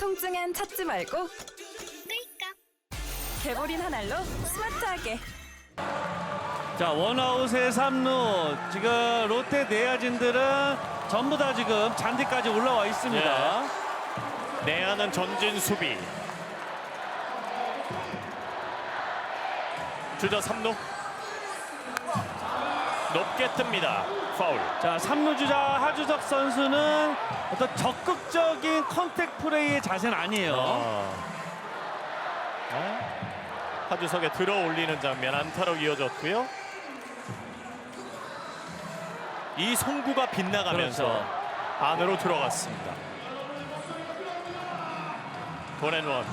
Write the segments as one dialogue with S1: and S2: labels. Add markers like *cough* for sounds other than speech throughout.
S1: 통증엔 찾지 말고 개보린 한 알로 스마트하게
S2: 자 원아웃의 3루 지금 롯데 내야진들은 전부 다 지금 잔디까지 올라와 있습니다.
S3: 내야는 전진 수비. 주자 3루. 높게 뜹니다. 파울.
S2: 자 3루 주자 하주석 선수는 어떤 적극적인 컨택 플레이의 자세는 아니에요.
S3: 어. 네. 하주석에 들어 올리는 장면 안타로 이어졌고요. 이 송구가 빗나가면서
S2: 그렇죠.
S3: 안으로 들어갔습니다. 원앤원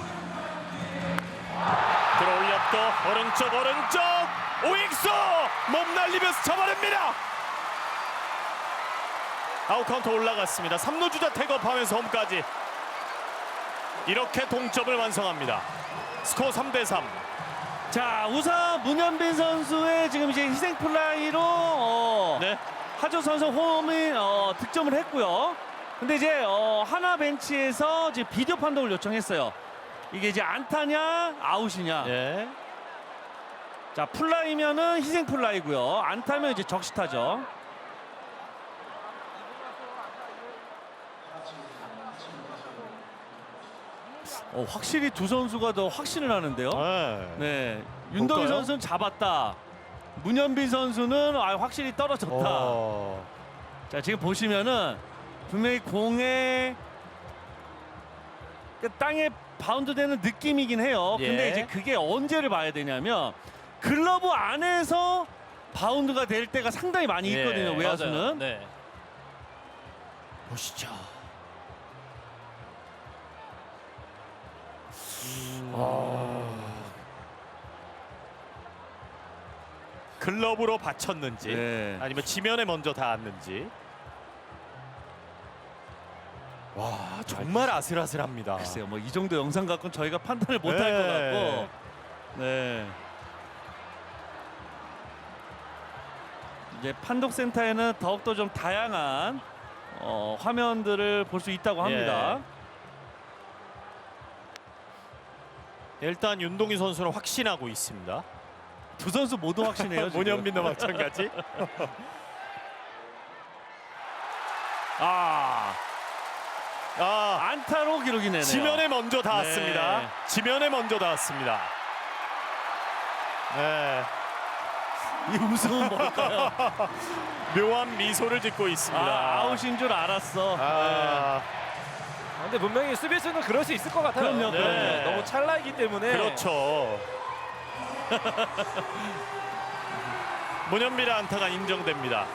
S3: 들어 올렸고 오른쪽 오른쪽 오익수 몸 날리면서 잡아냅니다. 아웃 카운트 올라갔습니다. 3루 주자 태업하면서 홈까지 이렇게 동점을 완성합니다. 스코어 3대 3.
S2: 자 우선 문현빈 선수의 지금 이제 희생 플라이로 어,
S3: 네.
S2: 하주 선수 홈이 어, 득점을 했고요. 근데 이제 어, 하나 벤치에서 이제 비디오 판독을 요청했어요. 이게 이제 안타냐 아웃이냐.
S3: 예.
S2: 자 플라이면은 희생 플라이고요. 안타면 이제 적시타죠. 어, 확실히 두 선수가 더 확신을 하는데요.
S3: 네.
S2: 네,
S3: 볼까요?
S2: 선수는 잡았다. 문현빈 선수는 아, 확실히 떨어졌다.
S3: 어.
S2: 자 지금 보시면은 분명히 공에 그 땅에 바운드 되는 느낌이긴 해요. 근데
S3: 예.
S2: 이제 그게 언제를 봐야 되냐면 글러브 안에서 바운드가 될 때가 상당히 많이 있거든요.
S3: 예,
S2: 외야수는.
S3: 네. 보시죠. 글러브로 받쳤는지
S2: 네.
S3: 아니면 지면에 먼저 닿았는지 와 정말 아슬아슬합니다.
S2: 글쎄요, 뭐 이 정도 영상 갖고는 저희가 판단을 못할것
S3: 네.
S2: 같고. 네. 이제 판독 센터에는 더욱더 좀 다양한 어, 화면들을 볼 수 있다고 합니다.
S3: 일단 윤동희 선수는 확신하고 있습니다.
S2: 두 선수 모두 확신해요. 지금. *laughs*
S3: 문현빈도 마찬가지. *laughs*
S2: 아,
S3: 아
S2: 안타로 기록이 내네요.
S3: 지면에 먼저 닿았습니다.
S2: 네.
S3: 지면에 먼저 닿았습니다. 네,
S2: 이 웃음은 뭘까요? *laughs*
S3: 묘한 미소를 짓고 있습니다.
S2: 아, 아웃인 줄 알았어.
S3: 아,
S4: 근데 분명히 수비수는 그럴 수 있을 것 같아요.
S2: 그럼요,
S3: 그럼요.
S4: 네, 너무 찰나이기 때문에
S3: 그렇죠. *laughs* 문현빈의 안타가 인정됩니다.